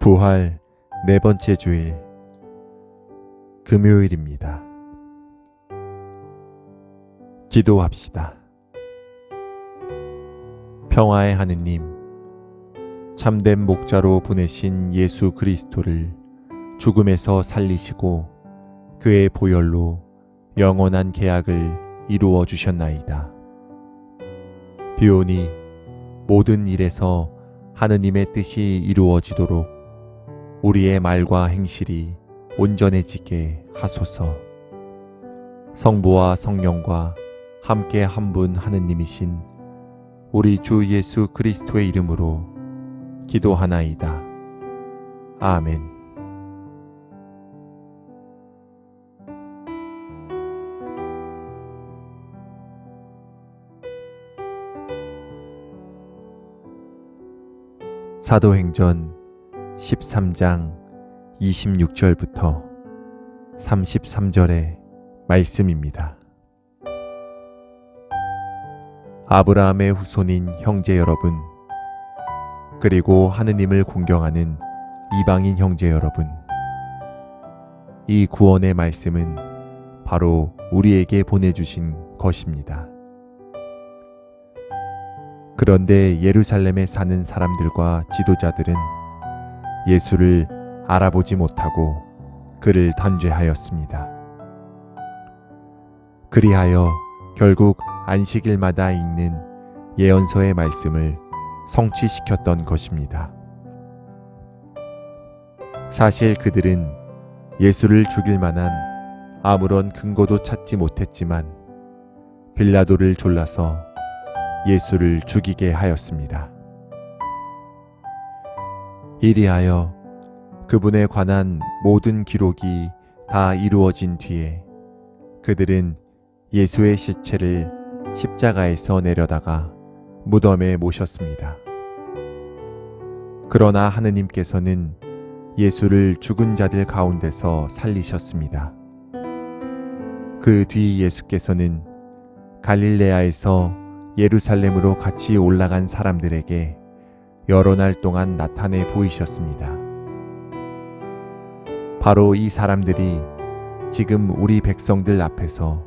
부활 네 번째 주일 금요일입니다. 기도합시다. 평화의 하느님, 참된 목자로 보내신 예수 그리스도를 죽음에서 살리시고 그의 보혈로 영원한 계약을 이루어 주셨나이다. 비오니 모든 일에서 하느님의 뜻이 이루어지도록 우리의 말과 행실이 온전해지게 하소서. 성부와 성령과 함께 한 분 하느님이신 우리 주 예수 그리스도의 이름으로 기도하나이다. 아멘. 사도행전 13장 26절부터 33절의 말씀입니다. 아브라함의 후손인 형제 여러분, 그리고 하느님을 공경하는 이방인 형제 여러분, 이 구원의 말씀은 바로 우리에게 보내주신 것입니다. 그런데 예루살렘에 사는 사람들과 지도자들은 예수를 알아보지 못하고 그를 단죄하였습니다. 그리하여 결국 안식일마다 읽는 예언서의 말씀을 성취시켰던 것입니다. 사실 그들은 예수를 죽일 만한 아무런 근거도 찾지 못했지만 빌라도를 졸라서 예수를 죽이게 하였습니다. 이리하여 그분에 관한 모든 기록이 다 이루어진 뒤에 그들은 예수의 시체를 십자가에서 내려다가 무덤에 모셨습니다. 그러나 하느님께서는 예수를 죽은 자들 가운데서 살리셨습니다. 그 뒤 예수께서는 갈릴레아에서 예루살렘으로 같이 올라간 사람들에게 여러 날 동안 나타내 보이셨습니다. 바로 이 사람들이 지금 우리 백성들 앞에서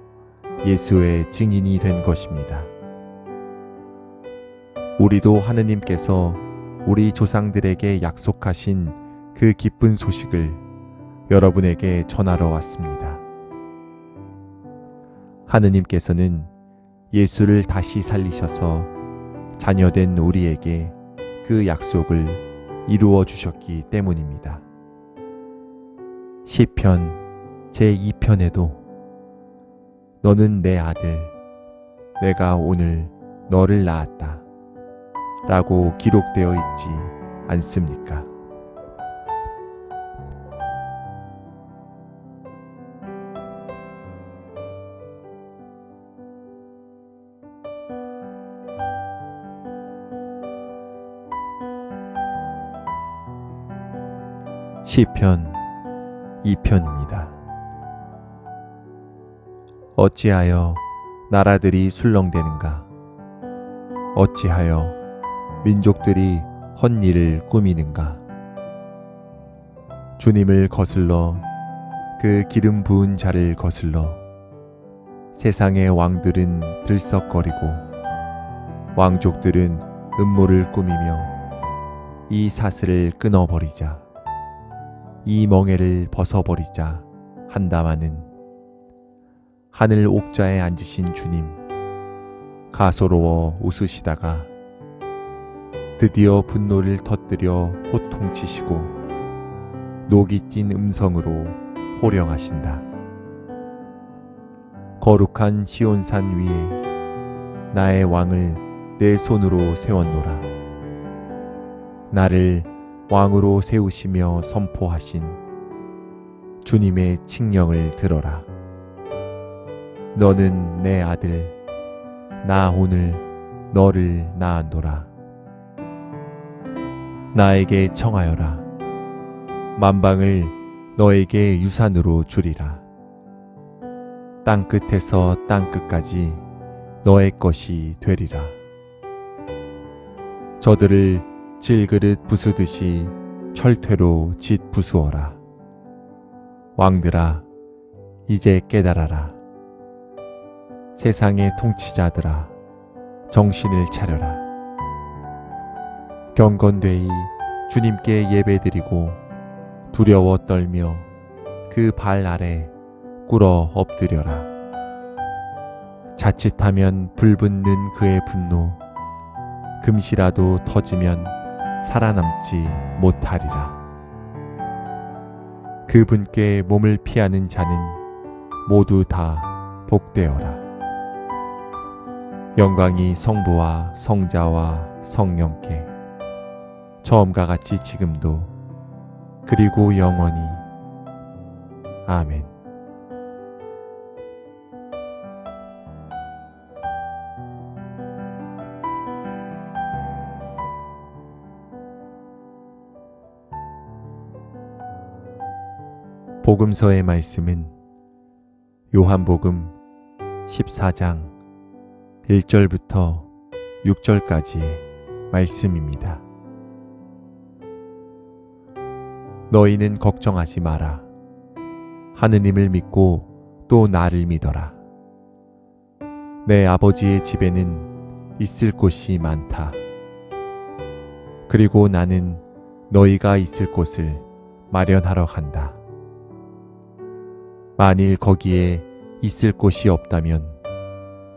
예수의 증인이 된 것입니다. 우리도 하느님께서 우리 조상들에게 약속하신 그 기쁜 소식을 여러분에게 전하러 왔습니다. 하느님께서는 예수를 다시 살리셔서 자녀된 우리에게 그 약속을 이루어 주셨기 때문입니다. 시편 제2편에도 너는 내 아들, 내가 오늘 너를 낳았다. 라고 기록되어 있지 않습니까? 시편 2편입니다. 어찌하여 나라들이 술렁대는가? 어찌하여 민족들이 헛일을 꾸미는가? 주님을 거슬러 그 기름 부은 자를 거슬러 세상의 왕들은 들썩거리고 왕족들은 음모를 꾸미며 이 사슬을 끊어버리자 이 멍에를 벗어버리자 한다마는 하늘 옥자에 앉으신 주님 가소로워 웃으시다가 드디어 분노를 터뜨려 호통치시고 녹이 낀 음성으로 호령하신다. 거룩한 시온산 위에 나의 왕을 내 손으로 세웠노라. 나를 왕으로 세우시며 선포하신 주님의 칙령을 들어라. 너는 내 아들, 나 오늘 너를 낳았노라. 나에게 청하여라. 만방을 너에게 유산으로 주리라. 땅 끝에서 땅 끝까지 너의 것이 되리라. 저들을 질그릇 부수듯이 철퇴로 짓 부수어라. 왕들아, 이제 깨달아라. 세상의 통치자들아, 정신을 차려라. 경건되이 주님께 예배드리고 두려워 떨며 그 발 아래 꿇어 엎드려라. 자칫하면 불붙는 그의 분노, 금시라도 터지면 살아남지 못하리라. 그 분께 몸을 피하는 자는 모두 다 복되어라. 영광이 성부와 성자와 성령께 처음과 같이 지금도 그리고 영원히 아멘. 복음서의 말씀은 요한복음 14장 1절부터 6절까지의 말씀입니다. 너희는 걱정하지 마라. 하느님을 믿고 또 나를 믿어라. 내 아버지의 집에는 있을 곳이 많다. 그리고 나는 너희가 있을 곳을 마련하러 간다. 만일 거기에 있을 곳이 없다면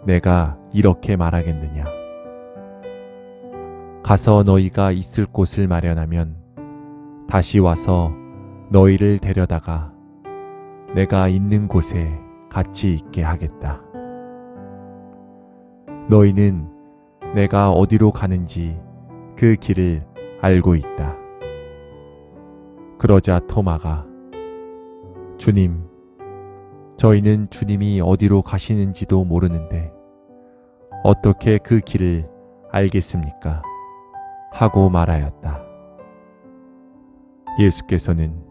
내가 이렇게 말하겠느냐. 가서 너희가 있을 곳을 마련하면 다시 와서 너희를 데려다가 내가 있는 곳에 같이 있게 하겠다. 너희는 내가 어디로 가는지 그 길을 알고 있다. 그러자 토마가 주님, 저희는 주님이 어디로 가시는지도 모르는데 어떻게 그 길을 알겠습니까? 하고 말하였다. 예수께서는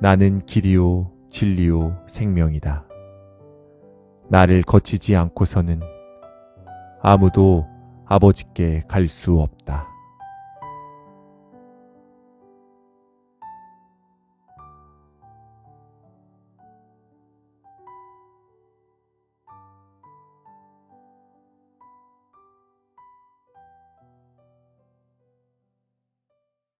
나는 길이요, 진리요, 생명이다. 나를 거치지 않고서는 아무도 아버지께 갈 수 없다.